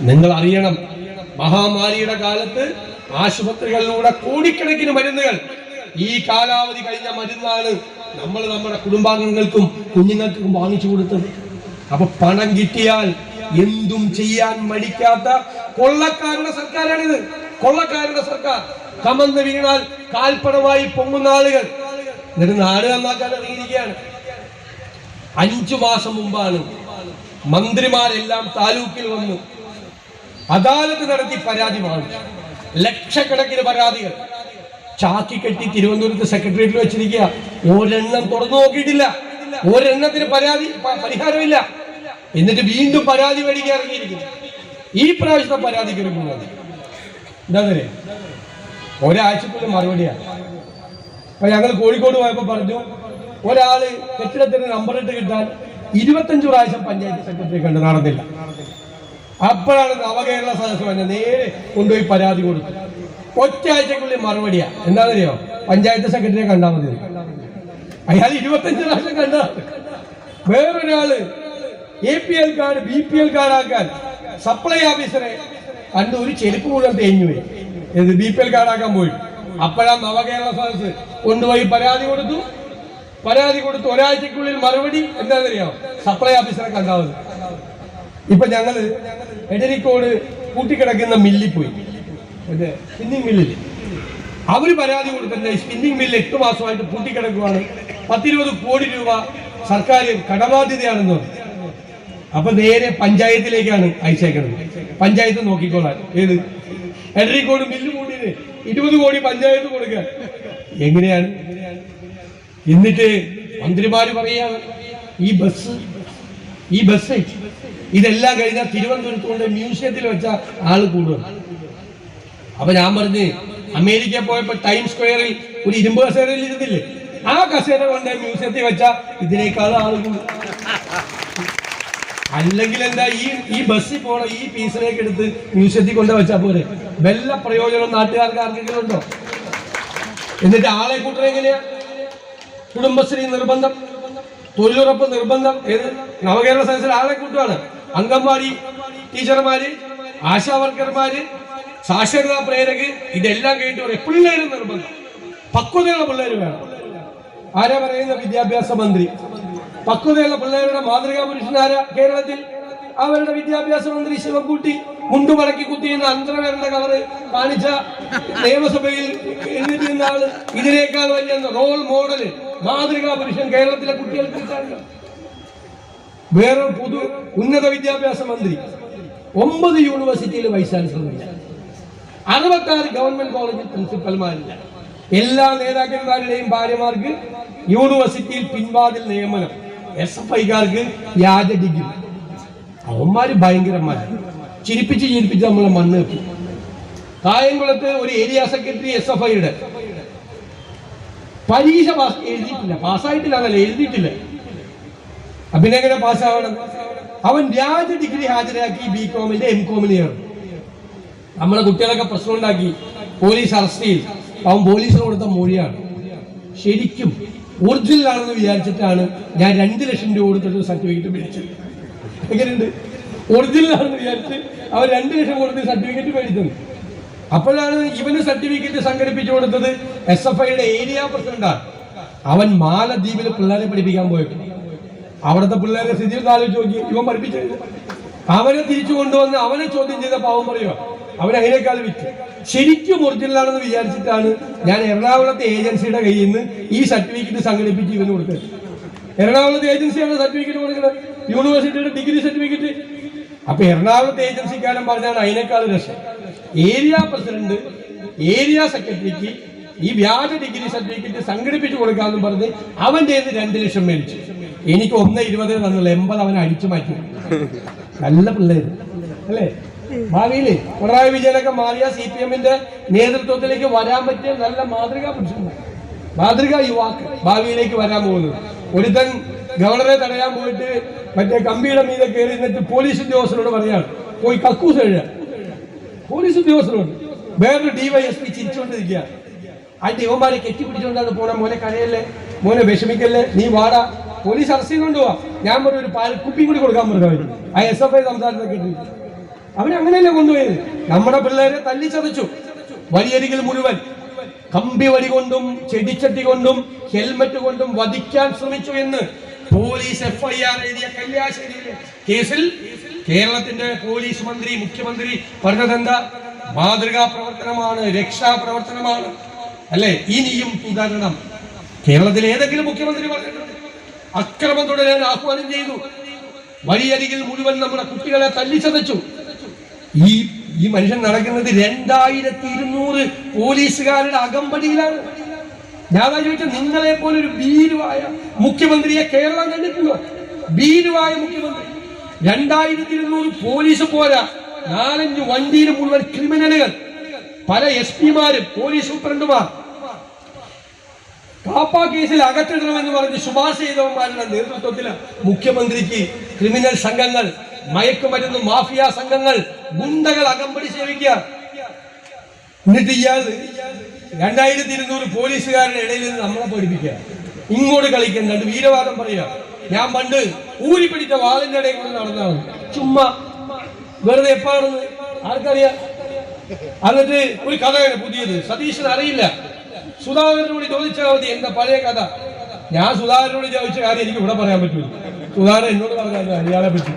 നിങ്ങൾ അറിയണം മഹാമാരിയുടെ കാലത്ത് ആശുപത്രികളിലൂടെ കോടിക്കണക്കിന് മരുന്നുകൾ ഈ കാലാവധി കഴിഞ്ഞ മരുന്നാണ് നമ്മൾ നമ്മുടെ കുടുംബാംഗങ്ങൾക്കും കുഞ്ഞുങ്ങൾക്കും വാങ്ങിച്ചു കൊടുത്തത്. അപ്പൊ പണം കിട്ടിയാൽ എന്തും ചെയ്യാൻ മടിക്കാത്ത കൊള്ളക്കാരുടെ സർക്കാരാണിത്. കൊള്ളക്കാരുടെ സർക്കാർ. കമന്ന് വീണാൽ കാൽപ്പണമായി പൊങ്ങുന്ന ആളുകൾ. എന്നിട്ട് നാട് നന്നാക്കാൻ ഇറങ്ങിയിരിക്കുകയാണ്. അഞ്ചു മാസം മുമ്പാണ് മന്ത്രിമാരെല്ലാം താലൂക്കിൽ വന്നു. അദാലത്ത് നടത്തി പരാതി വാങ്ങിച്ചു. ലക്ഷക്കണക്കിന് പരാതികൾ. ചാക്കി കെട്ടി തിരുവനന്തപുരത്ത് സെക്രട്ടേറിയറ്റിൽ വെച്ചിരിക്കുക. ഒരെണ്ണം തുറന്നു നോക്കിയിട്ടില്ല. ഒരെണ്ണത്തിന് പരാതി പരിഹാരമില്ല. എന്നിട്ട് വീണ്ടും പരാതി മേടിക്കാൻ ഇറങ്ങിയിരിക്കുന്നു. ഈ പ്രാവശ്യത്തെ പരാതി കേൾക്കുന്നത് എന്താ പറയാ ഒരാഴ്ചക്കുള്ളിൽ മറുപടിയാണ്. അപ്പൊ ഞങ്ങൾ കോഴിക്കോട് പോയപ്പോ പറഞ്ഞു ഒരാൾ കെട്ടിടത്തിന് നമ്പർ ഇട്ട് കിട്ടാൻ ഇരുപത്തഞ്ചു പ്രാവശ്യം പഞ്ചായത്ത് സെക്രട്ടറി കണ്ട് നടന്നില്ല. അപ്പോഴാണ് നവകേരള സദസ് വന്നത് നേരെ കൊണ്ടുപോയി പരാതി കൊടുത്തു. ഒറ്റ ആഴ്ചക്കുള്ളിൽ മറുപടിയാ. എന്താണെന്നറിയോ? പഞ്ചായത്ത് സെക്രട്ടറിയെ കണ്ടാൽ മതി. അയാൾ ഇരുപത്തഞ്ച് പ്രാവശ്യം കണ്ട. വേറൊരാൾ A P L card B P L കാർഡാക്കാൻ supply ഓഫീസറെ കണ്ട് ഒരു ചെരുപ്പ് മുഴുവൻ തേഞ്ഞു പോയി. ബി പി എൽ കാർഡാക്കാൻ പോയി. അപ്പോഴാ നവകേരള സദസ് കൊണ്ടുപോയി പരാതി കൊടുത്തു. പരാതി കൊടുത്തു ഒരാഴ്ചക്കുള്ളിൽ മറുപടി എന്താണെന്നറിയോ? സപ്ലൈ ഓഫീസറെ കണ്ടാൽ മതി. ഇപ്പൊ ഞങ്ങൾ എടരിക്കോട് കൂട്ടിക്കിടക്കുന്ന മില്ലിൽ പോയി. സ്പിന്നിങ് മില്ലിൽ അവർ പരാതി കൊടുത്തില്ല സ്പിന്നിങ് മില്ല് എട്ട് മാസമായിട്ട് പൂട്ടിക്കിടക്കുവാണ്. പത്തിരുപത് കോടി രൂപ സർക്കാർ കടബാധ്യതയാണെന്ന്. അപ്പൊ നേരെ പഞ്ചായത്തിലേക്കാണ് അയച്ചേക്കുന്നത് പഞ്ചായത്ത് നോക്കിക്കോളാൻ. ഏത്? എടരിക്കോട് മില്ല് കൂടിയത് ഇരുപത് കോടി പഞ്ചായത്ത് കൊടുക്ക എങ്ങനെയാണ്? എന്നിട്ട് മന്ത്രിമാര് പറയാ ഈ ബസ് ഈ ബസ് ഇതെല്ലാം കഴിഞ്ഞാൽ തിരുവനന്തപുരത്ത് കൊണ്ട് മ്യൂസിയത്തിൽ വെച്ച ആൾ കൂടുതൽ അപ്പൊ ഞാൻ പറഞ്ഞ് അമേരിക്ക പോയപ്പോ ടൈം സ്ക്വയറിൽ ഒരു ഇരുമ്പ് കസേരയിൽ ഇരുന്നില്ലേ? ആ കസേര കൊണ്ട് മ്യൂസിയത്തിൽ വെച്ച ഇതിനേക്കാൾ ആൾ കൂടും. അല്ലെങ്കിൽ എന്താ ഈ ഈ ബസ്സിൽ പോണ ഈ പീസിലേക്ക് എടുത്ത് മ്യൂസിയത്തിൽ കൊണ്ട് വെച്ചാൽ പോരെ? വല്ല പ്രയോജനം നാട്ടുകാർക്ക് ആർക്കെങ്കിലും ഉണ്ടോ? എന്നിട്ട് ആളെ കൂട്ടണ എങ്ങനെയാ? കുടുംബശ്രീ നിർബന്ധം. തൊഴിലുറപ്പ് നിർബന്ധം ഏത്? നവകേരള സദസ്സിൽ ആളെ കൂട്ടുകയാണ് അംഗൻവാടി ടീച്ചർമാര് ആശാ വർക്കർമാര് സാക്ഷരതാ പ്രേരക് ഇതെല്ലാം കേട്ട് പറയും പിള്ളേരും നിർബന്ധം. പക്വതയുള്ള പിള്ളേർ വേണം. ആരാ പറയുന്ന വിദ്യാഭ്യാസ മന്ത്രി. പക്വതയുള്ള പിള്ളേരുടെ മാതൃകാ പുരുഷനാരാ കേരളത്തിൽ? അവരുടെ വിദ്യാഭ്യാസ മന്ത്രി ശിവൻകുട്ടി. മുണ്ടു മടക്കി കുത്തിയുന്ന അന്തരവേരുടെ കവറ് കാണിച്ച നിയമസഭയിൽ എഴുതിയിരുന്ന ആൾ ഇതിനേക്കാൾ വലിയ റോൾ മോഡൽ മാതൃകാ പുരുഷൻ കേരളത്തിലെ കുട്ടികൾക്ക് വേറെ പൊതു ഉന്നത വിദ്യാഭ്യാസ മന്ത്രി ഒമ്പത് യൂണിവേഴ്സിറ്റിയിൽ വൈസ് ചാൻസലറില്ല അറുപത്താറ് ഗവൺമെന്റ് കോളേജിൽ പ്രിൻസിപ്പൽമാരില്ല എല്ലാ നേതാക്കന്മാരുടെയും ഭാര്യമാർക്ക് യൂണിവേഴ്സിറ്റിയിൽ പിൻവാതിൽ നിയമനം എസ് എഫ് ഐക്കാർക്ക് വ്യാജ ഡിഗ്രി. അവന്മാര് ഭയങ്കരന്മാര്. ചിരിപ്പിച്ച് ചിരിപ്പിച്ച് നമ്മളെ മണ്ണ് കായംകുളത്ത് ഒരു ഏരിയ സെക്രട്ടറി എസ് എഫ് ഐയുടെ പരീക്ഷ പാസ് എഴുതിയിട്ടില്ല. പാസ്സായിട്ടില്ല എന്നല്ല എഴുതിയിട്ടില്ല. പിന്നെ എങ്ങനെ പാസ്സാവണം. അവൻ വ്യാജ ഡിഗ്രി ഹാജരാക്കി ബി കോമിന്റെ എം കോമിന് ചേർന്നു. നമ്മളെ കുട്ടികളൊക്കെ പ്രശ്നം ഉണ്ടാക്കി. പോലീസ് അറസ്റ്റ് ചെയ്തു അവൻ പോലീസിന് കൊടുത്ത മൊഴിയാണ്. ശരിക്കും ഒറിജിനൽ ആണെന്ന് വിചാരിച്ചിട്ടാണ് ഞാൻ രണ്ട് ലക്ഷം രൂപ കൊടുത്തിട്ട് സർട്ടിഫിക്കറ്റ് മേടിച്ചത്. എങ്ങനെയുണ്ട്? ഒറിജിനൽ ആണെന്ന് വിചാരിച്ച് അവൻ രണ്ട് ലക്ഷം കൊടുത്ത് സർട്ടിഫിക്കറ്റ് മേടിച്ചത്. അപ്പോഴാണ് ഇവന് സർട്ടിഫിക്കറ്റ് സംഘടിപ്പിച്ചു കൊടുത്തത് എസ് എഫ് ഐയുടെ ഏരിയ പ്രസിഡന്റാണ്. അവൻ മാലദ്വീപിൽ പിള്ളേരെ പഠിപ്പിക്കാൻ പോയിട്ട്. അവിടുത്തെ പിള്ളേരെ സ്ഥിതി ആലോചിച്ച് നോക്കി. ഇവൻ പഠിപ്പിച്ചത് അവനെ തിരിച്ചു കൊണ്ടുവന്ന് അവനെ ചോദ്യം ചെയ്ത പാവം പറയുക അവൻ അതിനേക്കാൾ വിറ്റ്? ശരിക്കും ഒറിജിനലാണെന്ന് വിചാരിച്ചിട്ടാണ് ഞാൻ എറണാകുളത്തെ ഏജൻസിയുടെ കയ്യിൽ നിന്ന് ഈ സർട്ടിഫിക്കറ്റ് സംഘടിപ്പിച്ച് ഇവന് കൊടുത്തത്. എറണാകുളത്തെ ഏജൻസിയാണ് സർട്ടിഫിക്കറ്റ് കൊടുക്കുന്നത്. യൂണിവേഴ്സിറ്റിയുടെ ഡിഗ്രി സർട്ടിഫിക്കറ്റ് അപ്പൊ എറണാകുളത്തെ ഏജൻസിക്കാരൻ പറഞ്ഞാണ് അതിനേക്കാൾ രസം. ഏരിയ പ്രസിഡന്റ് ഏരിയ സെക്രട്ടറിക്ക് ഈ വ്യാജ ഡിഗ്രി സർട്ടിഫിക്കറ്റ് സംഘടിപ്പിച്ചു കൊടുക്കാമെന്ന് പറഞ്ഞ് നിന്ന് രണ്ട് ലക്ഷം മേടിച്ചു. എനിക്ക് ഒന്ന് ഇരുപത് തന്നുള്ള എൺപത് അവനെ അടിച്ചു മാറ്റി. നല്ല പിള്ളേര് അല്ലേ? ഭാവിയിൽ പിണറായി വിജയനൊക്കെ മാറിയ സി പി എമ്മിന്റെ നേതൃത്വത്തിലേക്ക് വരാൻ പറ്റിയ നല്ല മാതൃകാ പുരുഷന്മാർ. മാതൃകാ യുവാക്കൾ ഭാവിയിലേക്ക് വരാൻ പോകുന്നത്. ഒരുത്തൻ ഗവർണറെ തടയാൻ പോയിട്ട് മറ്റേ കമ്പിയുടെ മീതെ കയറി നിന്നിട്ട് പോലീസ് ഉദ്യോഗസ്ഥരോട് പറയാണ് പോയി കക്കൂസ് എഴുതാൻ പോലീസ് ഉദ്യോഗസ്ഥരോട് വേറൊരു ഡിവൈഎസ്പി ചിരിച്ചുകൊണ്ടിരിക്കുക. അതിന്റെ ഇവന്മാരെ കെട്ടിപ്പിടിച്ചുകൊണ്ടാണ് പോണ. മോനെ കരയല്ലേ? മോനെ വിഷമിക്കല്ലേ? നീ വാടാ. പോലീസ് അറസ്റ്റ് ചെയ്തുകൊണ്ട് പോവാ. ഞാൻ പറഞ്ഞു ഒരു പാൽ കുപ്പിയും കൂടി കൊടുക്കാൻ പറഞ്ഞു ആ എസ് എഫ് ഐ സംസാരത്തെ കേട്ടിട്ട് അവരങ്ങനെയല്ലേ കൊണ്ടുപോയത്? നമ്മുടെ പിള്ളേരെ തല്ലിച്ചതച്ചു വഴിയരികിൽ മുഴുവൻ. കമ്പി വടി കൊണ്ടും ചെടിച്ചട്ടി കൊണ്ടും ഹെൽമറ്റ് കൊണ്ടും വധിക്കാൻ ശ്രമിച്ചു എന്ന് പോലീസ് എഫ്ഐആർ എഴുതിയ കല്യാശ്ശേരിയിലെ കേസിൽ കേരളത്തിന്റെ പോലീസ് മന്ത്രി മുഖ്യമന്ത്രി പറഞ്ഞത് എന്താ മാതൃകാ പ്രവർത്തനമാണ് രക്ഷാപ്രവർത്തനമാണ് അല്ലെ? ഇനിയും തുടരണം. കേരളത്തിൽ ഏതെങ്കിലും മുഖ്യമന്ത്രി പറഞ്ഞിട്ടുണ്ട്. അക്രമം തുടരാൻ ആഹ്വാനം ചെയ്തു. വഴിയരികിൽ മുഴുവൻ നമ്മുടെ കുട്ടികളെ തല്ലിച്ചതച്ചു ഈ ഈ മനുഷ്യൻ നടക്കുന്നത് രണ്ടായിരത്തി ഇരുന്നൂറ് പോലീസുകാരുടെ അകമ്പടിയിലാണ്. ഞാൻ ചോദിച്ചാൽ നിങ്ങളെ പോലെ ഒരു ഭീരുവായ മുഖ്യമന്ത്രിയെ കേരളം കണ്ടിട്ടുണ്ടോ? ഭീരുവായ മുഖ്യമന്ത്രി. രണ്ടായിരത്തി ഇരുന്നൂറ് പോലീസ് പോരാ. നാലഞ്ച് വണ്ടിയിൽ മുഴുവൻ ക്രിമിനലുകൾ. പല എസ് പിമാരും പോലീസ് സൂപ്രണ്ടുമാർ. കാപ്പ കേസിൽ അകറ്റിടണമെന്ന് പറഞ്ഞ് ശുപാർശ ചെയ്തവന്മാരുടെ നേതൃത്വത്തിൽ മുഖ്യമന്ത്രിക്ക് ക്രിമിനൽ സംഘങ്ങൾ മയക്കുമരുന്ന് മാഫിയ സംഘങ്ങൾ ഗുണ്ടകൾ അകമ്പടി സേവിക്കുക. എന്നിട്ട് ഇയാൾ രണ്ടായിരത്തി ഇരുന്നൂറ് പോലീസുകാരുടെ ഇടയിൽ നിന്ന് നമ്മളെ പഠിപ്പിക്കുക ഇങ്ങോട്ട് കളിക്കാൻ രണ്ട് വീരവാദം പറയുക. ഞാൻ പണ്ട് ഊരി പിടിച്ച വാളിന്റെ ഇടയിൽ കൂടെ നടന്നാണ്. ചുമ്മാ വെറുതെ എപ്പാണെന്ന് ആർക്കറിയാം? എന്നിട്ട് ഒരു കഥയാണ് പുതിയത്. സതീശന് അറിയില്ല. സുധാകരനോട് ചോദിച്ചാൽ മതി എന്താ? പഴയ കഥ. ഞാൻ സുധാകരനോട് ചോദിച്ച കാര്യം എനിക്ക് ഇവിടെ പറയാൻ പറ്റൂല സുധാകരൻ എന്നോട് പറഞ്ഞാൽ ഇയാളെ പറ്റി.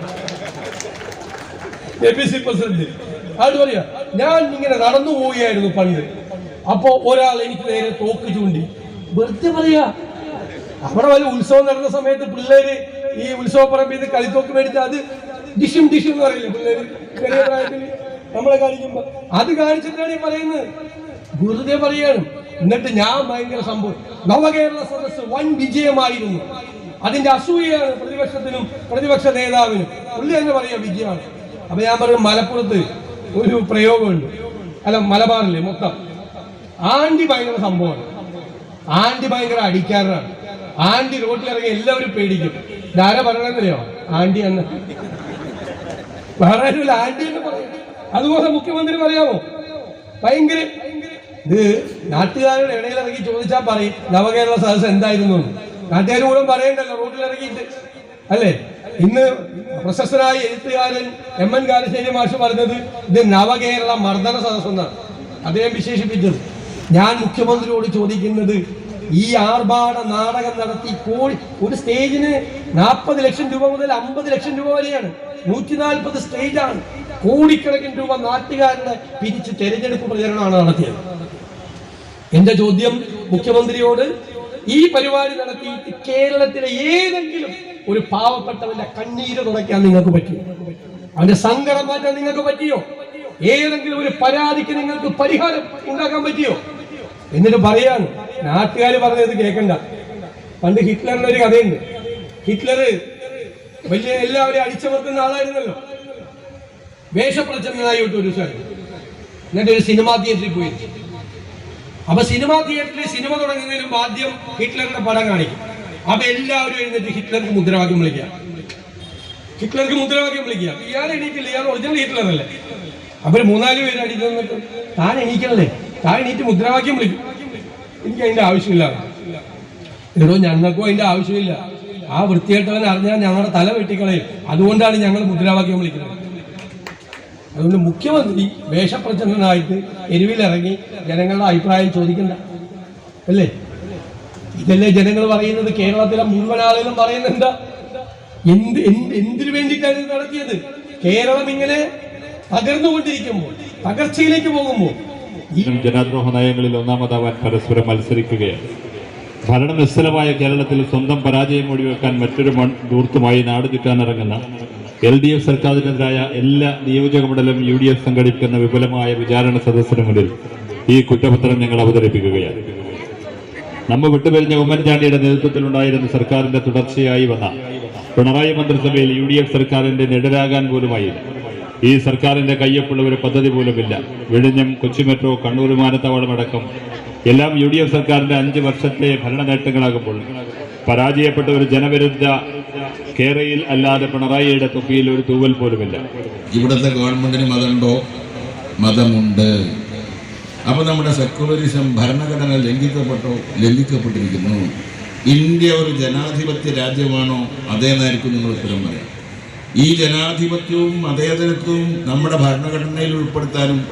എ പി സി പ്രസിഡന്റ് അത് പറയാ? ഞാൻ ഇങ്ങനെ നടന്നു പോവുകയായിരുന്നു പണ്ട് അപ്പോ ഒരാൾ എനിക്ക് നേരെ തോക്ക് ചൂണ്ടി വെറുതെ പറയാ? അവിടെ വല്ല ഉത്സവം നടന്ന സമയത്ത് പിള്ളേര് ഈ ഉത്സവ പറമ്പിൽ നിന്ന് കളിത്തോക്ക് മേടിച്ച് അത് ഡിഷും ഡിഷും എന്ന് പറയില്ലേ പിള്ളേര്? ചെറിയ പ്രായത്തിൽ നമ്മളെ കാണിക്കുമ്പോ. അത് കാണിച്ചിട്ടാണ് ഈ പറയുന്നത്. വെറുതെ പറയാണ്. എന്നിട്ട് ഞാൻ ഭയങ്കര സംഭവം നവകേരള സദസ് വൻ വിജയമായിരുന്നു. അതിന്റെ അസൂയയാണ് പ്രതിപക്ഷത്തിനും പ്രതിപക്ഷ നേതാവിനും. പുള്ളി തന്നെ പറയാ വിജയമാണ്. അപ്പൊ ഞാൻ പറയും മലപ്പുറത്ത് ഒരു പ്രയോഗമുണ്ട്. അല്ല മലബാറില്ലേ മൊത്തം. ആണ്ടി ഭയങ്കര സംഭവമാണ്. ആണ്ടി ഭയങ്കര അടിക്കാറാണ്. ആണ്ടി റോട്ടിലിറങ്ങി എല്ലാവരും പേടിക്കും. ധാര പറയണമെന്നറിയോ ആണ്ടി എന്ന് വേറെ ആന്റി എന്ന് പറയും അതുപോലെ മുഖ്യമന്ത്രി പറയാമോ? ഭയങ്കര ഇത് നാട്ടുകാരുടെ ഇടയിൽ ഇറങ്ങി ചോദിച്ചാൽ പറയും നവകേരള സദസ് എന്തായിരുന്നു. നാട്ടുകാർ കൂടെ പറയണ്ടല്ലോ റോഡിൽ ഇറങ്ങിയിട്ട് അല്ലേ? ഇന്ന് പ്രശസ്തനായ എഴുത്തുകാരൻ എം എൻ കാലശ്ശേരി മാഷ് പറഞ്ഞത് ഇത് നവകേരള മർദ്ദന സദസ് എന്നാണ് അദ്ദേഹം വിശേഷിപ്പിച്ചത്. ഞാൻ മുഖ്യമന്ത്രിയോട് ചോദിക്കുന്നത് ഈ ആർഭാട നാടകം നടത്തി കോടി ഒരു സ്റ്റേജിന് നാൽപ്പത് ലക്ഷം രൂപ മുതൽ അമ്പത് ലക്ഷം രൂപ വരെയാണ്. നൂറ്റി നാൽപ്പത് സ്റ്റേജാണ്. കോടിക്കണക്കിന് രൂപ നാട്ടുകാരുടെ പിരിച്ച് തെരഞ്ഞെടുപ്പ് പ്രചരണമാണ് നടത്തിയത്. എന്റെ ചോദ്യം മുഖ്യമന്ത്രിയോട് ഈ പരിപാടി നടത്തിയിട്ട് കേരളത്തിലെ ഏതെങ്കിലും ഒരു പാവപ്പെട്ടവന്റെ കണ്ണീര് തുടയ്ക്കാൻ നിങ്ങൾക്ക് പറ്റിയോ? അവന്റെ സങ്കടം മാറ്റാൻ നിങ്ങൾക്ക് പറ്റിയോ? ഏതെങ്കിലും ഒരു പരാതിക്ക് നിങ്ങൾക്ക് പരിഹാരം ഉണ്ടാക്കാൻ പറ്റിയോ? എന്നിട്ട് പറയാണ് നാട്ടുകാർ പറഞ്ഞത് കേൾക്കണ്ട പണ്ട് ഹിറ്റ്ലറിന്റെ ഒരു കഥയുണ്ട്. ഹിറ്റ്ലർ വലിയ എല്ലാവരെയും അടിച്ചമർത്തുന്ന ആളായിരുന്നല്ലോ. വേഷപ്രചന്നനായിട്ട് ഒരു സ്ഥലം എന്നിട്ട് ഒരു സിനിമാ തിയേറ്ററിൽ പോയി. അപ്പൊ സിനിമാ തിയേറ്ററിൽ സിനിമ തുടങ്ങുന്നതിന് ആദ്യം ഹിറ്റ്ലറിന്റെ പടം കാണിക്കും. അപ്പൊ എല്ലാവരും എഴുന്നേറ്റ് ഹിറ്റ്ലർക്ക് മുദ്രാവാക്യം വിളിക്കുക. ഹിറ്റ്ലർക്ക് മുദ്രാവാക്യം വിളിക്കുക. ഇയാൾ എണീറ്റില്ല ഇയാൾ ഒറിജിനൽ ഹിറ്റ്ലർ അല്ലേ അപ്പൊ മൂന്നാൽ പേര് അടിച്ചു താൻ എണീക്കണല്ലേ? താൻ എണീറ്റ് മുദ്രാവാക്യം വിളിക്കും എനിക്ക് അതിന്റെ ആവശ്യമില്ല. എടോ ഞങ്ങൾക്കും അതിന്റെ ആവശ്യമില്ല. ആ വൃത്തികെട്ടവൻ അറിഞ്ഞാൽ ഞങ്ങളുടെ തല വെട്ടിക്കളയും. അതുകൊണ്ടാണ് ഞങ്ങൾ മുദ്രാവാക്യം വിളിക്കുന്നത്. അതുകൊണ്ട് മുഖ്യമന്ത്രി വേഷപ്രചന്നനായിട്ട് എരിവിലിറങ്ങി ജനങ്ങളുടെ അഭിപ്രായം ചോദിക്കണ്ട. അല്ലേ? ഇതല്ലേ ജനങ്ങൾ പറയുന്നത്? കേരളത്തിലെ മുഴുവൻ ആളുകളും പറയുന്നുണ്ട് എന്ത് എന്ത് എന്തിനു വേണ്ടിയിട്ടാണ് ഇത് നടത്തിയത്? കേരളം ഇങ്ങനെ തകർന്നുകൊണ്ടിരിക്കുമ്പോൾ തകർച്ചയിലേക്ക് പോകുമ്പോൾ ജനദ്രോഹ നയങ്ങളിൽ ഒന്നാമതാവാൻ പരസ്പരം മത്സരിക്കുകയാണ്. ഭരണ നിശ്ചലമായ കേരളത്തിൽ സ്വന്തം പരാജയം ഒഴിവാക്കാൻ മറ്റൊരു ദൂർത്തുമായി നാട് ചുറ്റാനിറങ്ങുന്ന എൽ ഡി എഫ് സർക്കാരിനെതിരായ എല്ലാ നിയോജക മണ്ഡലം യു ഡി എഫ് സംഘടിപ്പിക്കുന്ന വിപുലമായ വിചാരണ സദസ്സിന് മുന്നിൽ ഈ കുറ്റപത്രം ഞങ്ങൾ അവതരിപ്പിക്കുകയാണ്. നമ്മ വിട്ടുപിരിഞ്ഞ ഉമ്മൻചാണ്ടിയുടെ നേതൃത്വത്തിലുണ്ടായിരുന്ന സർക്കാരിന്റെ തുടർച്ചയായി വന്ന പിണറായി മന്ത്രിസഭയിൽ യു ഡി എഫ് സർക്കാരിന്റെ നെടരാകാൻ പോലുമായില്ല. ഈ സർക്കാരിന്റെ കയ്യൊപ്പുള്ള ഒരു പദ്ധതി പോലുമില്ല. വിഴിഞ്ഞം കൊച്ചി മെട്രോ കണ്ണൂർ വിമാനത്താവളം അടക്കം എല്ലാം യു ഡി എഫ് സർക്കാരിന്റെ അഞ്ച് വർഷത്തെ ഭരണ നേട്ടങ്ങളാകുമ്പോൾ പരാജയപ്പെട്ട ഒരു ജനവിരുദ്ധ കേരയിൽ അല്ലാതെ പിണറായിയുടെ തൊപ്പിയിൽ ഒരു തൂവൽ പോലുമില്ല. ഇവിടുത്തെ ഗവൺമെന്റിന് മതമുണ്ടോ? മതമുണ്ട്. അപ്പോൾ നമ്മുടെ സെക്യുലറിസം ഭരണഘടന ലംഘിക്കപ്പെട്ടോ ലംഘിക്കപ്പെട്ടിരിക്കുന്നു. ഇന്ത്യ ഒരു ജനാധിപത്യ രാജ്യമാണോ? അതേന്നായിരിക്കും നിങ്ങൾ ഉത്തരം പറയാം. ഈ ജനാധിപത്യവും മതേതരത്വവും നമ്മുടെ ഭരണഘടനയിൽ ഉൾപ്പെടുത്താനും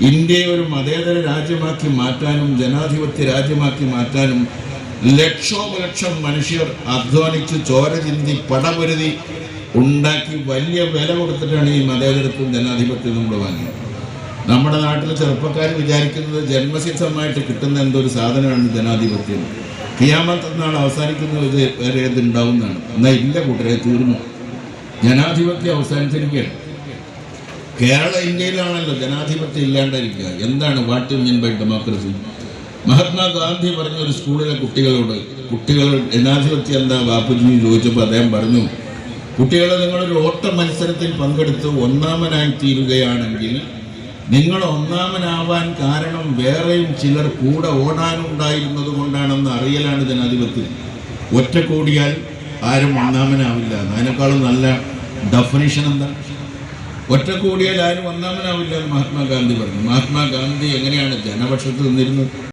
ഇന്ത്യയെ ഒരു മതേതര രാജ്യമാക്കി മാറ്റാനും ജനാധിപത്യ രാജ്യമാക്കി മാറ്റാനും ലക്ഷോപലക്ഷം മനുഷ്യർ അധ്വാനിച്ച് ചോര ചിന്തി പടപൊരുതി ഉണ്ടാക്കി വലിയ വില കൊടുത്തിട്ടാണ് ഈ മതേതരത്വം ജനാധിപത്യവും നമ്മൾ വാങ്ങിയത്. നമ്മുടെ നാട്ടിലെ ചെറുപ്പക്കാർ വിചാരിക്കുന്നത് ജന്മസിദ്ധമായിട്ട് കിട്ടുന്ന എന്തൊരു സാധനമാണ് ജനാധിപത്യം. ക്രിയാമത്തനാൾ നാൾ അവസാനിക്കുന്നത് ഇത് ഉണ്ടാവുന്നതാണ്. എന്നാൽ ഇല്ല കൂട്ടരെ തീർന്നു. ജനാധിപത്യം അവസാനിച്ചിരിക്കുകയാണ്. കേരള ഇന്ത്യയിലാണല്ലോ ജനാധിപത്യം ഇല്ലാണ്ടിരിക്കുക. എന്താണ് what mean by democracy Mahatma Gandhi പറഞ്ഞ ഒരു സ്കൂളിലെ കുട്ടികളോട് കുട്ടികൾ ജനാധിപത്യം എന്താ ബാപ്പുജി ചോദിച്ചപ്പോൾ അദ്ദേഹം പറഞ്ഞു കുട്ടികളെ നിങ്ങളൊരു ഓട്ട മത്സരത്തിൽ പങ്കെടുത്ത് ഒന്നാമനായി തീരുകയാണെങ്കിൽ നിങ്ങൾ ഒന്നാമനാവാൻ കാരണം വേറെയും ചിലർ കൂടെ ഓടാനുണ്ടായിരുന്നത് കൊണ്ടാണെന്ന് അറിയലാണ് ജനാധിപത്യം. ഒറ്റ കൂടിയാൽ ആരും ഒന്നാമനാവില്ല. അതിനേക്കാളും നല്ല ഡെഫിനിഷൻ എന്താ? ഒറ്റ കൂടിയാൽ ആരും ഒന്നാമനാവില്ല മഹാത്മാഗാന്ധി പറഞ്ഞു. മഹാത്മാഗാന്ധി എങ്ങനെയാണ് ജനപക്ഷത്ത് നിന്നിരുന്നത്?